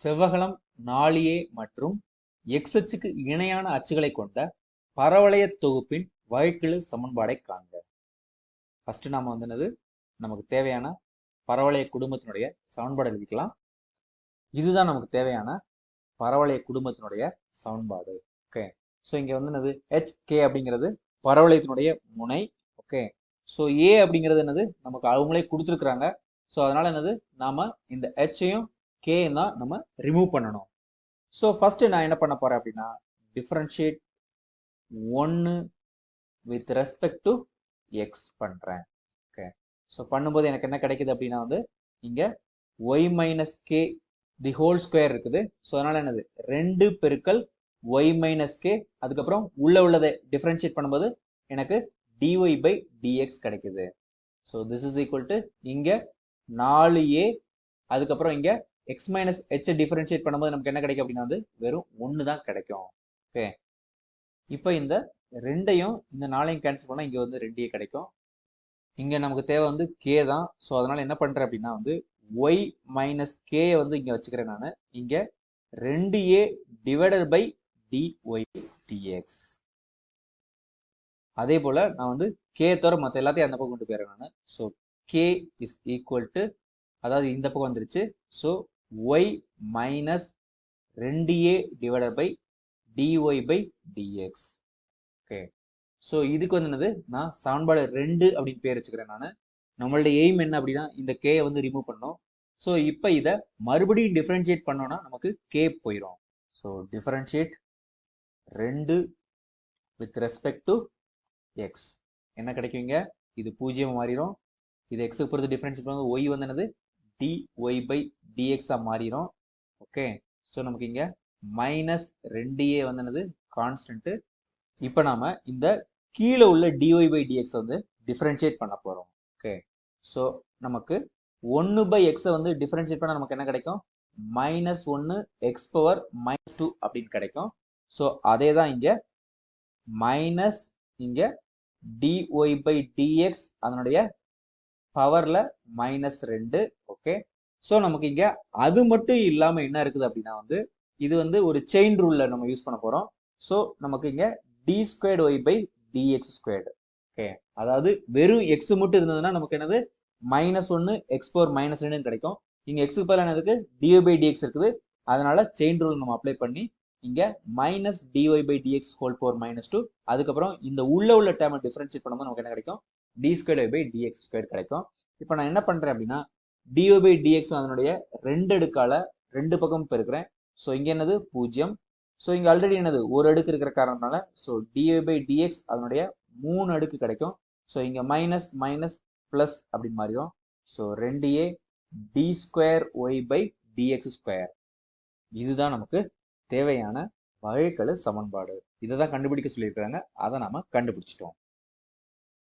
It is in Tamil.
செவ்வகலம் நாளியே மற்றும் எக்ஸ் அச்சுக்கு இணையான அச்சுகளை கொண்ட பரவளைய தொகுப்பின் வகைக்கெழு சமன்பாடை காண்க. ஃபஸ்ட்டு நாம் வந்து என்னது? நமக்கு தேவையான பரவளைய குடும்பத்தினுடைய சமன்பாடு எழுதிக்கலாம். இதுதான் நமக்கு தேவையான பரவளைய குடும்பத்தினுடைய சமன்பாடு. ஓகே ஸோ இங்கே வந்து என்னது? ஹெச் கே அப்படிங்கிறது பரவளையத்தினுடைய முனை. ஓகே ஸோ ஏ அப்படிங்கிறது என்னது? நமக்கு அவங்களே கொடுத்துருக்குறாங்க. ஸோ அதனால என்னது? நாம இந்த ஹெச்சையும் கே தான் நம்ம ரிமூவ் பண்ணணும். ஸோ ஃபஸ்ட்டு நான் என்ன பண்ண போகிறேன் அப்படின்னா டிஃப்ரென்ஷியேட் ஒன்று வித் ரெஸ்பெக்ட் டு எக்ஸ் பண்ணுறேன் ஓகே ஸோ பண்ணும்போது எனக்கு என்ன கிடைக்குது அப்படின்னா வந்து இங்கே y minus k the whole square இருக்குது. ஸோ அதனால் என்னது? ரெண்டு பெருக்கள் ஒய் மைனஸ் கே அதுக்கப்புறம் உள்ள உள்ளதை டிஃப்ரென்ஷியேட் பண்ணும்போது எனக்கு d y by d x கிடைக்குது. So this is equal to இங்கே நாலு ஏ அதுக்கப்புறம் இங்கே எக்ஸ் மைனஸ் ஹெச் டிஃபரன்ஷியேட் பண்ணும்போது நமக்கு என்ன கிடைக்கும் அப்படின்னா வந்து வெறும் ஒன்று தான் கிடைக்கும். ஓகே இப்போ இந்த ரெண்டையும் இந்த நாளையும் கேன்சல் பண்ணால் இங்கே வந்து ரெண்டே கிடைக்கும். இங்கே நமக்கு தேவை வந்து கே தான். ஸோ அதனால் என்ன பண்ணுறேன் அப்படின்னா வந்து ஒய் மைனஸ் கே வந்து இங்கே வச்சுக்கிறேன் நான். இங்கே ரெண்டு a divided by d y d x அதே போல் நான் வந்து கே தவிர மற்ற எல்லாத்தையும் அந்த பக்கம் கொண்டு போயிடுறேன் நான். So k is equal to அதாவது இந்த பக்கம் வந்துருச்சு. ஸோ ஒய் மைனஸ் ரெண்டு a divided by d y by d x okay so இதுக்கு வந்து என்னது? நான் சமன்பாடு ரெண்டு அப்படின்னு பேர் வச்சுக்கிறேன் நான். நம்மளுடைய எய்ம் என்ன அப்படின்னா இந்த கேயை வந்து ரிமூவ் பண்ணோம் ஸோ இப்போ இதை மறுபடியும் டிஃப்ரென்ஷியேட் பண்ணோம்னா நமக்கு கே போயிடும் ஸோ டிஃபரன்ஷியேட் ரெண்டு வித் ரெஸ்பெக்ட் டு எக்ஸ் என்ன கிடைக்குங்க? இது பூஜ்ஜியம் மாறிடும் இது எக்ஸுக்கு பொறுத்து டிஃபரன்ஷியேட் பண்ணும்போது ஒய் வந்து என்னது? டி ஒய் பை டிஎக்ஸாக மாறிடும் ஓகே ஸோ நமக்கு இங்கே மைனஸ் ரெண்டு ஏ வந்து என்னது? கான்ஸ்டன்ட்டு இப்போ நாம் இந்த கீழே உள்ள d y by d x வந்து டிஃப்ரென்ஷியேட் பண்ண போகிறோம் ஓகே ஸோ நமக்கு ஒன்று பை எக்ஸை வந்து டிஃப்ரென்ஷியேட் பண்ணால் நமக்கு என்ன கிடைக்கும்? மைனஸ் ஒன்று எக்ஸ் பவர் மைனஸ் டூ அப்படின்னு கிடைக்கும். ஸோ அதே தான் இங்கே மைனஸ் இங்கே டிஒய் பை டிஎக்ஸ் அதனுடைய பவரில் மைனஸ் ரெண்டு ஓகே ஸோ நமக்கு இங்கே அது மட்டும் இல்லாமல் என்ன இருக்குது அப்படின்னா வந்து இது வந்து ஒரு செயின் ரூலில் நம்ம யூஸ் பண்ண போகிறோம் ஸோ நமக்கு இங்கே d squared y by d x squared okay அதாவது வெறும் எக்ஸ் மட்டும் இருந்ததுன்னா நமக்கு என்னது? மைனஸ் ஒன்று எக்ஸ் பவர் மைனஸ் ரெண்டுன்னு கிடைக்கும். இங்கே எக்ஸுக்கு பதிலாக என்னதுக்கு டிஒய் பை டிஎக்ஸ் இருக்குது. அதனால செயின் ரூல் நம்ம அப்ளை பண்ணி இங்கே minus d y by d x whole power minus two அதுக்கப்புறம் இந்த உள்ள உள்ள டேர்மை டிஃபரன்ஷியேட் பண்ணும்போது நமக்கு என்ன கிடைக்கும்? D square y by d x square கிடைக்கும். இப்போ நான் என்ன பண்ணுறேன் அப்படின்னா டிஒய் பை டிஎக்ஸ் அதனுடைய ரெண்டு அடுக்கால ரெண்டு பக்கம் பெருக்கிறேன். ஸோ இங்கே என்னது? பூஜ்ஜியம். ஸோ இங்கே ஆல்ரெடி என்னது? ஒரு அடுக்கு இருக்கிற காரணத்தினால ஸோ டிஏ பை டிஎக்ஸ் அதனுடைய மூணு அடுக்கு கிடைக்கும். ஸோ இங்கே மைனஸ் மைனஸ் ப்ளஸ் அப்படின்னு மாறிடும். ஸோ ரெண்டு a d square y by d x square இதுதான் நமக்கு தேவையான வகைக்கெழு சமன்பாடு. இதை தான் கண்டுபிடிக்க சொல்லியிருக்கிறாங்க. அதை நாம கண்டுபிடிச்சிட்டோம்.